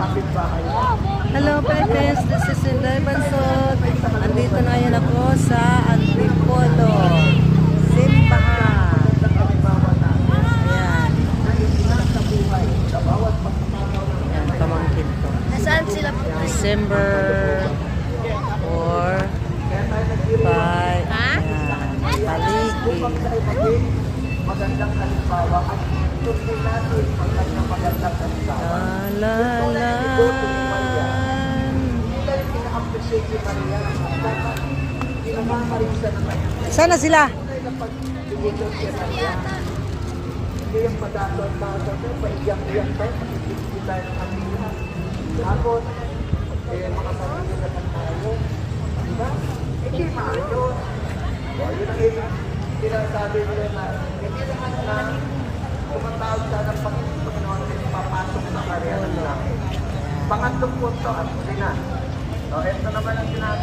kapitbahay. Hello Philippines, this is Inday Bansot. Andito na yan ako sa Antipolo. Simbahan. Ayan. Ayan, pamangkin ko. Nasaan sila po? December 4, 5, Ha? ayan, paligi. Magandang halimbawa at tuloy natin magandang magandang halimbawa. Lalalan. Hindi rin pina-appreciate ni Maria at dapat pinamamarisa naman yung Sana sila? Maria. Hindi yung padaton dato na paiyak-iyak tayo, makikita tayo ng amina. Tapos, eh, mga pamilya naman tayo. Diba? Hindi maayos. O, yun ang ibig sinasabi nila na hindi naman na tumatawag sa ng Panginoon papasok sa langit. Pangatlong punto at huli na. So, ito naman ang sinabi